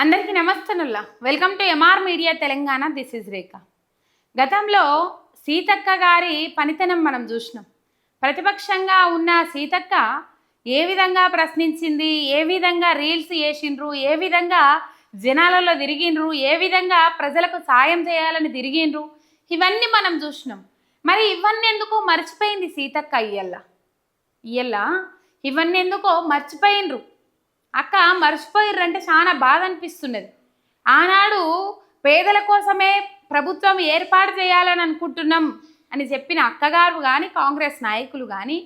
అందరికీ నమస్తనుల్లా welcome to MR media Telangana this is Rekha గతంలో సీతక్క గారి పనితనం మనం చూసినాం. ప్రతిపక్షంగా ఉన్న సీతక్క ఏ విధంగా ప్రశ్నించింది ఏ విధంగా రీల్స్ చేసిండ్రు ఏ విధంగా జనాలలో తిరిగిండ్రు ఏ విధంగా ప్రజలకు సాయం చేయాలని తిరిగిండ్రు ఇవన్నీ మనం చూసినాం. మరి ఇవన్నీ ఎందుకు మర్చిపోయింది సీతక్క ఇయ్యల్ల? ఇయ్యల్లా? ఇవన్నీ ఎందుకో మర్చిపోయిండ్రు. అక్క మర్చిపోయిర్రంటే చాలా బాధ అనిపిస్తున్నది ఆనాడు పేదల కోసమే ప్రభుత్వం ఏర్పాటు చేయాలని అనుకుంటున్నాం అని చెప్పిన అక్కగారు కానీ కాంగ్రెస్ నాయకులు కానీ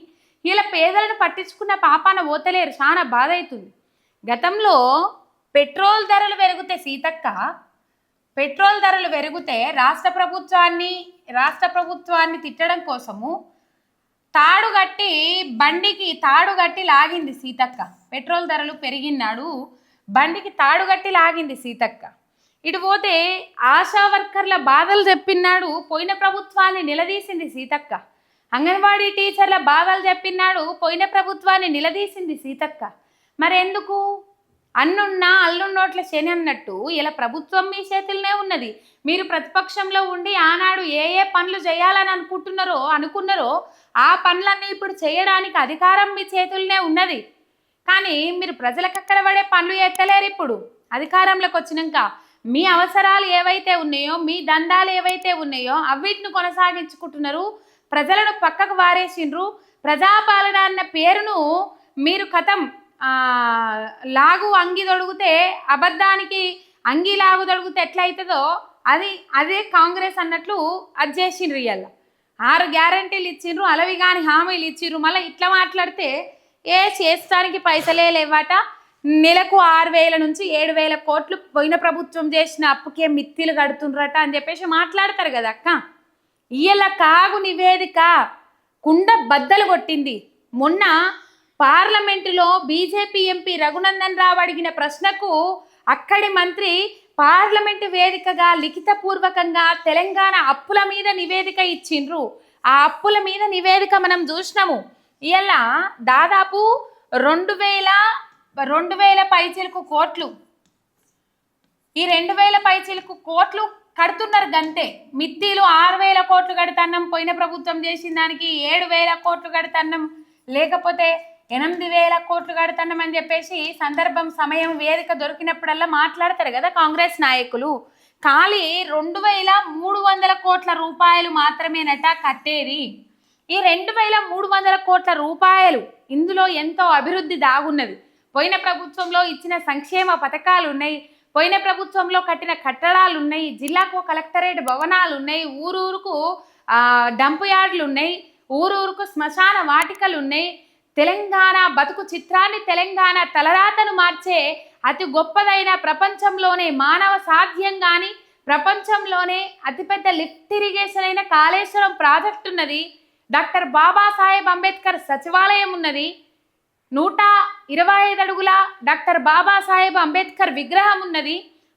వీళ్ళ పేదలను పట్టించుకున్న పాపాన ఓతలేరు చాలా బాధ అవుతుంది గతంలో పెట్రోల్ ధరలు పెరిగితే సీతక్క పెట్రోల్ ధరలు పెరిగితే రాష్ట్ర ప్రభుత్వాన్ని రాష్ట్ర ప్రభుత్వాన్ని తిట్టడం కోసము తాడు కట్టి బండికి తాడు కట్టి లాగింది సీతక్క. పెట్రోల్ ధరలు పెరిగినాడు బండికి తాడు కట్టి లాగింది సీతక్క. ఇటు పోతే ఆశా వర్కర్ల బాధలు చెప్పినాడు పోయిన ప్రభుత్వాన్ని నిలదీసింది సీతక్క. అంగన్వాడీ టీచర్ల బాధలు చెప్పినాడు పోయిన ప్రభుత్వాన్ని నిలదీసింది సీతక్క. మరెందుకు? అన్నున్నా అల్లున్నోట్ల శని అన్నట్టు ఇలా ప్రభుత్వం మీ చేతుల్నే ఉన్నది. మీరు ప్రతిపక్షంలో ఉండి ఆనాడు ఏ ఏ పనులు చేయాలని అనుకుంటున్నారో అనుకున్నారో ఆ పనులన్నీ ఇప్పుడు చేయడానికి అధికారం మీ చేతుల్నే ఉన్నది. కానీ మీరు ప్రజలకు అక్కడ పడే పనులు ఎత్తలేరు ఇప్పుడు. అధికారంలోకి వచ్చినాక మీ అవసరాలు ఏవైతే ఉన్నాయో మీ దందాలు ఏవైతే ఉన్నాయో అవిటిని కొనసాగించుకుంటున్నారు. ప్రజలను పక్కకు వారేసిండ్రు. ప్రజాపాలన అన్న పేరును మీరు కథం లాగు అంగి తొడిగితే అబద్ధానికి అంగి లాగు తొడిగితే ఎట్లయితుందో అది అదే కాంగ్రెస్ అన్నట్లు అది చేసిండ్రు ఇవాళ ఆరు గ్యారంటీలు ఇచ్చిండ్రు అలవి కాని హామీలు ఇచ్చిండ్రు. మళ్ళీ ఇట్లా మాట్లాడితే ఏ చేస్తానికి పైసలే లేవట. నెలకు ఆరు వేల నుంచి ఏడు వేల కోట్లు పోయిన ప్రభుత్వం చేసిన అప్పుకే మిత్తిలు కడుతుండ్రట అని చెప్పేసి మాట్లాడతారు కదా అక్క. ఇయ్యల కాగు నివేదిక కుండ బద్దలు కొట్టింది. మొన్న పార్లమెంటులో బీజేపీ ఎంపీ రఘునందన్ రావు అడిగిన ప్రశ్నకు అక్కడి మంత్రి పార్లమెంటు వేదికగా లిఖితపూర్వకంగా తెలంగాణ అప్పుల మీద నివేదిక ఇచ్చిండ్రు. ఆ అప్పుల మీద నివేదిక మనం చూసినాము. ఇలా దాదాపు రెండు వేల రెండు వేల పైచిలకు కోట్లు. ఈ రెండు వేల పైచీలకు కోట్లు కడుతున్నారు గంతే. మిత్తిలు ఆరు వేల కోట్లు కడుతున్నాం పోయిన ప్రభుత్వం చేసిన దానికి ఏడు వేల కోట్లు కడుతున్నాం. లేకపోతే ఎనిమిది వేల కోట్లు కడుతున్నామని చెప్పేసి సందర్భం సమయం వేదిక దొరికినప్పుడల్లా మాట్లాడతారు కదా కాంగ్రెస్ నాయకులు. ఖాళీ రెండు వేల మూడు వందల కోట్ల రూపాయలు మాత్రమేనట కట్టేది ఈ రెండు వేల మూడు వందల కోట్ల రూపాయలు ఇందులో ఎంతో అభివృద్ధి దాగున్నది. పోయిన ప్రభుత్వంలో ఇచ్చిన సంక్షేమ పథకాలు ఉన్నాయి పోయిన ప్రభుత్వంలో కట్టిన కట్టడాలు ఉన్నాయి జిల్లాకు కలెక్టరేట్ భవనాలు ఉన్నాయి ఊరూరుకు డంప్ యార్డులు ఉన్నాయి ఊరూరుకు శ్మశాన వాటికలు ఉన్నాయి తెలంగాణ బతుకు చిత్రాన్ని తెలంగాణ తలరాతను మార్చే అతి గొప్పదైన ప్రపంచంలోనే మానవ సాధ్యం కానీ ప్రపంచంలోనే అతిపెద్ద లిఫ్ట్ ఇరిగేషన్ అయిన కాళేశ్వరం ప్రాజెక్ట్ ఉన్నది. డాక్టర్ బాబాసాహెబ్ అంబేద్కర్ సచివాలయం ఉన్నది. నూట ఇరవై ఐదు అడుగుల డాక్టర్ బాబాసాహెబ్ అంబేద్కర్ విగ్రహం ఉన్నది.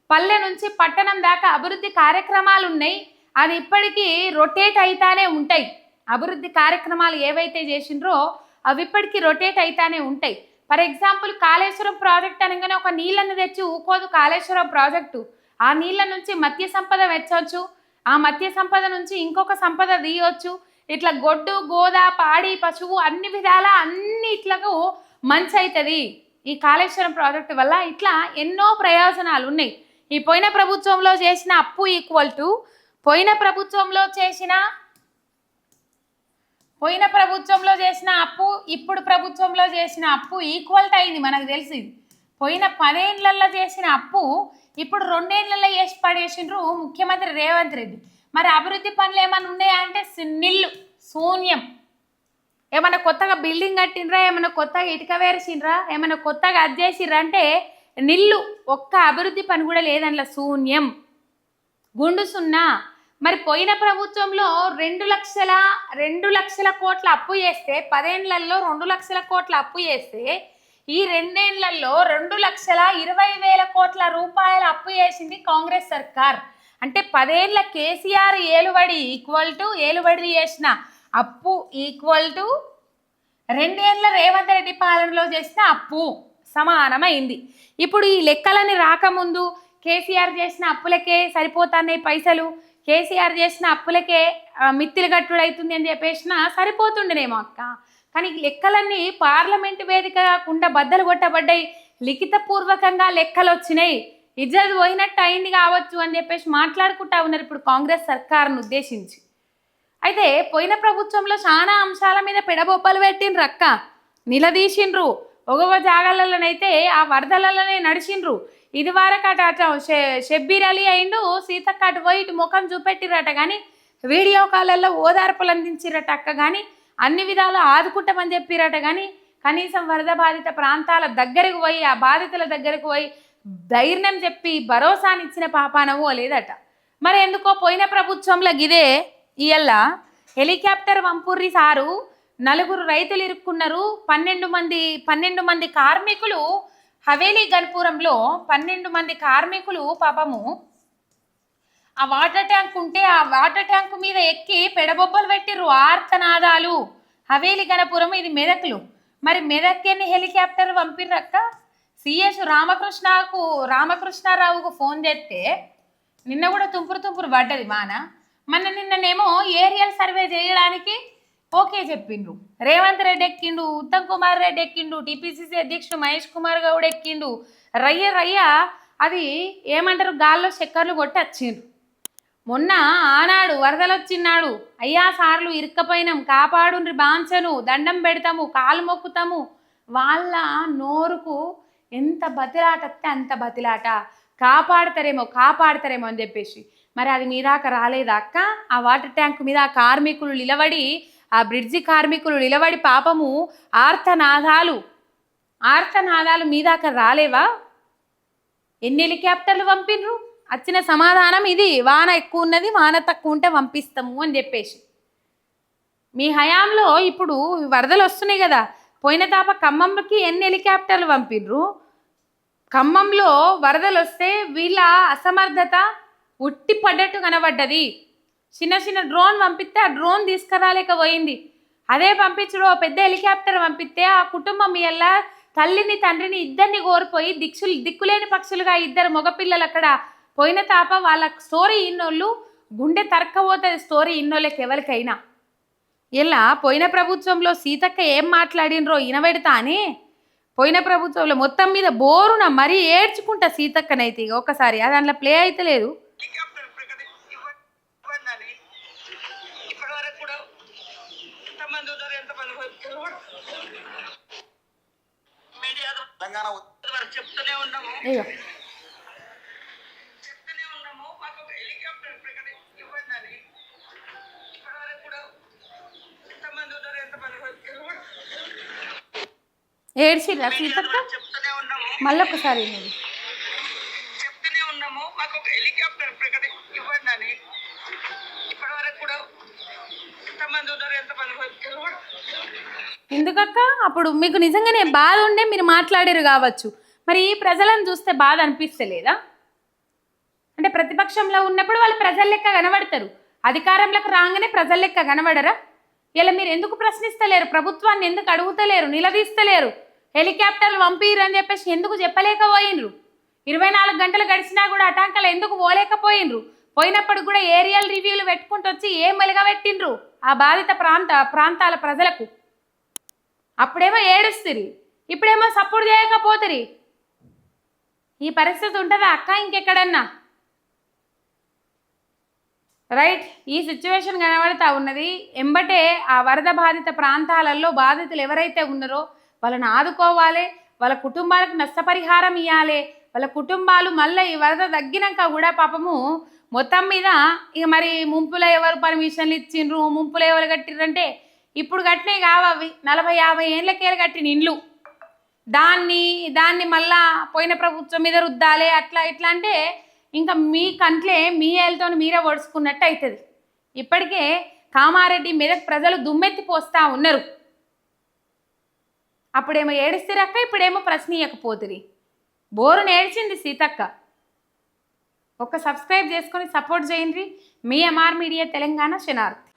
పల్లె నుంచి పట్టణం దాకా అభివృద్ధి కార్యక్రమాలు ఉన్నాయి. అది ఇప్పటికీ రొటేట్ అయితానే ఉంటాయి. అభివృద్ధి కార్యక్రమాలు ఏవైతే చేసిండ్రో అవి ఇప్పటికీ రొటేట్ అయితానే ఉంటాయి. ఫర్ ఎగ్జాంపుల్ కాళేశ్వరం ప్రాజెక్ట్ అనగానే ఒక నీళ్ళను తెచ్చి ఊకోదు కాళేశ్వరం ప్రాజెక్టు ఆ నీళ్ళ నుంచి మత్స్య సంపద వెచ్చవచ్చు ఆ మత్స్య సంపద నుంచి ఇంకొక సంపద తీయవచ్చు ఇట్లా గొడ్డు గోద పాడి పశువు అన్ని విధాల అన్నిట్లకు మంచి అవుతుంది ఈ కాళేశ్వరం ప్రాజెక్టు వల్ల ఇట్లా ఎన్నో ప్రయోజనాలు ఉన్నాయి. ఈ పోయిన ప్రభుత్వంలో చేసిన అప్పు ఈక్వల్ టు పోయిన ప్రభుత్వంలో చేసిన పోయిన ప్రభుత్వంలో చేసిన అప్పు ఇప్పుడు ప్రభుత్వంలో చేసిన అప్పు ఈక్వల్ అయింది మనకు తెలిసి. పోయిన పదేళ్ళలో చేసిన అప్పు ఇప్పుడు రెండేళ్ళలో చేసి పడేసిండ్రు ముఖ్యమంత్రి రేవంత్ రెడ్డి. మరి అభివృద్ధి పనులు ఏమైనా ఉన్నాయా అంటే నిల్లు శూన్యం. ఏమైనా కొత్తగా బిల్డింగ్ కట్టిండ్రా ఏమైనా కొత్తగా ఇటుక వేరేసిండ్రా ఏమైనా కొత్తగా అది అంటే నిల్లు ఒక్క అభివృద్ధి పని కూడా లేదంట్లా శూన్యం. గుండు సున్నా. మరి పోయిన ప్రభుత్వంలో రెండు లక్షల రెండు లక్షల కోట్ల అప్పు చేస్తే పదేండ్లలో రెండు లక్షల కోట్ల అప్పు చేస్తే ఈ రెండేండ్లలో రెండు లక్షల ఇరవై వేల కోట్ల రూపాయల అప్పు చేసింది కాంగ్రెస్ సర్కార్. అంటే పదేళ్ళ కేసీఆర్ ఏలుబడి ఈక్వల్ టు ఏలుబడి చేసిన అప్పు ఈక్వల్ టు రెండేళ్ళ రేవంత్ రెడ్డి పాలనలో చేసిన అప్పు సమానమైంది. ఇప్పుడు ఈ లెక్కలని రాకముందు కేసీఆర్ చేసిన అప్పులకే సరిపోతున్నాయి పైసలు. కేసీఆర్ చేసిన అప్పులకే మిత్తిలు కట్టుడు అని చెప్పేసిన సరిపోతుండేనేమో అక్క. కానీ లెక్కలన్నీ పార్లమెంట్ వేదిక కాకుండా బద్దలు కొట్టబడ్డాయి. లిఖితపూర్వకంగా లెక్కలు వచ్చినాయి ఇజ్జత్ పోయినట్టు అయింది కావచ్చు అని చెప్పేసి మాట్లాడుకుంటా ఉన్నారు ఇప్పుడు కాంగ్రెస్ సర్కారును ఉద్దేశించి. అయితే పోయిన ప్రభుత్వంలో చాలా అంశాల మీద పెడబొబ్బలు పెట్టిండ్రు అక్క. నిలదీసిండ్రు. ఒగవ జాగాలలోనైతే ఆ వరదలలోనే నడిచిండ్రు ఇది వరకు షె- షబ్బీర్ అలీ అయిండు సీతక్క అటు పోయి ఇటు ముఖం చూపెట్టిరట కానీ వీడియో కాలల్లో ఓదార్పులు అందించిరట అక్క కానీ అన్ని విధాలు ఆదుకుంటామని చెప్పిరట కానీ కనీసం వరద బాధిత ప్రాంతాల దగ్గరకు పోయి ఆ బాధితుల దగ్గరకు పోయి ధైర్యం చెప్పి భరోసానిచ్చిన పాపానవో లేదట. మరి ఎందుకో పోయిన ప్రభుత్వంలో గిదే ఇయల్ల హెలికాప్టర్ వంపుర్రి సారు నలుగురు రైతులు ఇరుక్కున్నారు పన్నెండు మంది పన్నెండు మంది కార్మికులు హవేలీ గన్పురంలో పన్నెండు మంది కార్మికులు పాపము. ఆ వాటర్ ట్యాంక్ ఉంటే ఆ వాటర్ ట్యాంక్ మీద ఎక్కి పెడబొబ్బలు పెట్టిర్రు ఆర్తనాదాలు. హవేలి గణపురం ఇది మెదక్లు. మరి మెదక్ హెలికాప్టర్ పంపిర్రక్క సిఎస్ రామకృష్ణకు రామకృష్ణారావుకు ఫోన్ చేస్తే నిన్న కూడా తుంపురు తుంపురు పడ్డది మాన. మొన్న నిన్ననేమో ఏరియల్ సర్వే చేయడానికి ఓకే చెప్పిండ్రు. రేవంత్ రెడ్డి ఎక్కిండు ఉత్తమ్ కుమార్ రెడ్డి ఎక్కిండు టీపీసీసీ అధ్యక్షుడు మహేష్ కుమార్ గౌడ్ ఎక్కిండు. రయ్య రయ్య అది ఏమంటారు గాల్లో చక్కర్లు కొట్టి వచ్చిండ్రు మొన్న ఆనాడు వరదలు వచ్చినాడు అయ్యా సార్లు ఇరుక్కపోయినాం కాపాడుండ్రి బాంచను దండం పెడతాము కాలు మొక్కుతాము. వాళ్ళ నోరుకు ఎంత బతిలాట అంత బతిలాట. కాపాడతారేమో కాపాడతారేమో అని చెప్పేసి. మరి అది మీ దాకా రాలేదా అక్క? ఆ వాటర్ ట్యాంక్ మీద ఆ కార్మికులు నిలబడి ఆ బ్రిడ్జి కార్మికులు నిలబడి పాపము ఆర్తనాదాలు ఆర్తనాదాలు మీ దాకా రాలేవా? ఎన్ని హెలికాప్టర్లు పంపిండ్రు వచ్చిన సమాధానం ఇది వాన ఎక్కువ ఉన్నది వాన తక్కువ ఉంటే పంపిస్తాము అని చెప్పేసి. మీ హయాంలో ఇప్పుడు వరదలు వస్తున్నాయి కదా పోయిన తాప ఖమ్మంకి ఎన్ని హెలికాప్టర్లు పంపిండ్రు ఖమ్మంలో వరదలు వస్తే వీళ్ళ అసమర్థత ఉట్టి పడ్డట్టు కనబడ్డది. చిన్న చిన్న డ్రోన్ పంపిస్తే ఆ డ్రోన్ తీసుకురాలేకపోయింది. అదే పంపించడం ఓ పెద్ద హెలికాప్టర్ పంపిస్తే ఆ కుటుంబం ఎలా తల్లిని తండ్రిని ఇద్దరిని కోల్పోయి దిక్షులు దిక్కులేని పక్షులుగా ఇద్దరు మగపిల్లలు అక్కడ పోయిన తాప వాళ్ళ స్టోరీ ఇన్నోళ్ళు గుండె తరక్కపోతుంది స్టోరీ ఇన్నోళ్ళకి ఎవరికైనా. ఇలా పోయిన ప్రభుత్వంలో సీతక్క ఏం మాట్లాడినరో ఇనబెడతా అని పోయిన ప్రభుత్వంలో మొత్తం మీద బోరున మరీ ఏడ్చుకుంటా సీతక్కనైతే ఇక ఒకసారి దాంట్లో ప్లే అయితే లేదు హెలికాప్టర్ ప్రకటి ఇవ్వ- ఇవ్వండి అని ఇప్పటి వరకు కూడా ఎంతమంది ఉన్నారు ఎంతమంది వచ్చారు కూడా మీడియా తెలంగాణ చెప్తూనే ఉన్నాము. చెప్తూనే ఉన్నాము. మాకు ఒక హెలికాప్టర్ ప్రకటి ఇవ్వండి. అని ఇప్పటి వరకు కూడా ఎంతమంది ఉన్నారు ఎంతమంది వచ్చారు కూడా ఏడ్చిరా మీడియా సీతక్క? ద్వారా చెప్తూనే ఉన్నాము మళ్ళొకసారి వినండి. చెప్తూనే ఉన్నాము మాకు ఒక హెలికాప్టర్ ప్రకటి ఇవ్వండి అని ఇప్పటి వరకు కూడా ఎంతమంది ఉన్నారు ఎంతమంది వచ్చారు కూడా ఎందుకక్క? అప్పుడు మీకు నిజంగానే బాధ ఉండే మీరు మాట్లాడారు కావచ్చు. మరి ఈ ప్రజలను చూస్తే బాధ అనిపిస్తలేదా? అంటే ప్రతిపక్షంలో ఉన్నప్పుడు వాళ్ళు ప్రజల లెక్క కనబడతారు. అధికారంలోకి రాగానే ప్రజల లెక్క కనబడరా? ఇలా మీరు ఎందుకు ప్రశ్నిస్తలేరు? ప్రభుత్వాన్ని ఎందుకు అడుగుతలేరు? నిలదీస్తలేరు? హెలికాప్టర్లు పంపిరు అని చెప్పేసి ఎందుకు చెప్పలేకపోయినరు ఇరవై నాలుగు గంటలు గడిచినా కూడా అటాంకలు ఎందుకు పోలేకపోయినరు పోయినప్పుడు కూడా ఏరియల్ రివ్యూలు పెట్టుకుంటూ వచ్చి ఏం మెలగబెట్టిండ్రు? ఆ బాధిత ప్రాంత ప్రాంతాల ప్రజలకు. అప్పుడేమో ఏడుస్తుంది. ఇప్పుడేమో సపోర్ట్ చేయకపోతుంది ఈ పరిస్థితి ఉంటుందా అక్క ఇంకెక్కడన్నా? రైట్ ఈ సిచ్యువేషన్ కనబడతా ఉన్నది. ఎంబటే ఆ వరద బాధిత ప్రాంతాలలో బాధితులు ఎవరైతే ఉన్నారో వాళ్ళని ఆదుకోవాలి వాళ్ళ కుటుంబాలకు నష్టపరిహారం ఇవ్వాలి వాళ్ళ కుటుంబాలు మళ్ళీ ఈ వరద తగ్గినాక కూడా పాపము మొత్తం మీద ఇక మరి ముంపులో ఎవరు పర్మిషన్లు ఇచ్చిండ్రు ముంపులో ఎవరు కట్టిర్రంటే ఇప్పుడు కట్టినవి కావవి నలభై యాభై ఏళ్ళకేళ్ళు కట్టిన ఇండ్లు. దాన్ని దాన్ని మళ్ళా పోయిన ప్రభుత్వం మీద రుద్దాలి అట్లా ఇట్లా అంటే ఇంకా మీ కంట్లే మీ ఏళ్ళతో మీరే ఒడుచుకున్నట్టు అవుతుంది ఇప్పటికే కామారెడ్డి మీద ప్రజలు దుమ్మెత్తి పోస్తా ఉన్నారు. అప్పుడేమో ఏడిస్తారక్క ఇప్పుడేమో ప్రశ్నీయకపోతుంది బోరు నేర్చింది సీతక్క. ఒక సబ్స్క్రైబ్ చేసుకొని సపోర్ట్ చేయండి. మీ ఎంఆర్ మీడియా తెలంగాణ శనార్థి